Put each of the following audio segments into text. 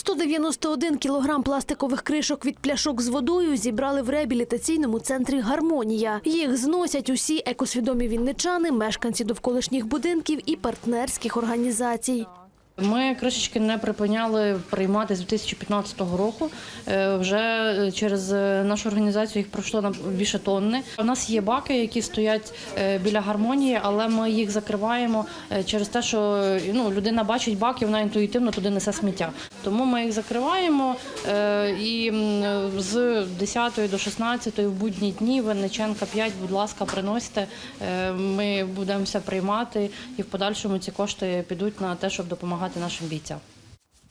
191 кілограм пластикових кришок від пляшок з водою зібрали в реабілітаційному центрі «Гармонія». Їх зносять усі екосвідомі вінничани, мешканці довколишніх будинків і партнерських організацій. Ми кришечки не припиняли приймати з 2015 року. Е, Вже через е, нашу організацію їх пройшло на більше тонни. У нас є баки, які стоять е, біля гармонії, але ми їх закриваємо е, через те, що е, ну, людина бачить бак і вона інтуїтивно туди несе сміття. Тому ми їх закриваємо е, і з 10 до 16 в будні дні Винниченка 5, будь ласка, приносите. Е, Ми будемо все приймати і в подальшому ці кошти підуть на те, щоб допомагати нашим бійцям.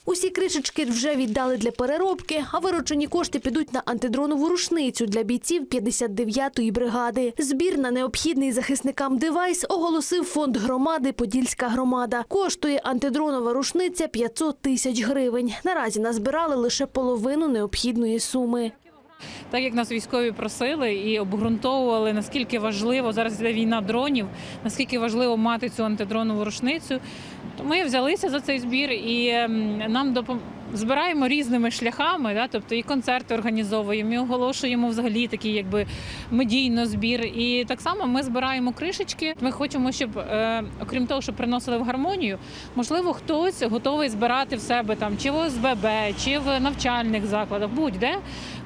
Усі кришечки вже віддали для переробки, а виручені кошти підуть на антидронову рушницю для бійців 59-ї бригади. Збір на необхідний захисникам девайс оголосив фонд громади Подільська громада. Коштує антидронова рушниця 500 тисяч гривень. Наразі назбирали лише половину необхідної суми. Так як нас військові просили і обґрунтовували, наскільки важливо зараз йде війна дронів, наскільки важливо мати цю антидронову рушницю, то ми взялися за цей збір і ем, нам допом... збираємо різними шляхами, да, тобто і концерти організовуємо, і оголошуємо взагалі такий якби медійно збір. І так само ми збираємо кришечки. Ми хочемо, щоб е, окрім того, що приносили в гармонію, можливо, хтось готовий збирати в себе там чи в ОСББ, чи в навчальних закладах, будь-де.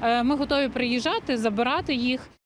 Е, Ми готові приїжджати, забирати їх.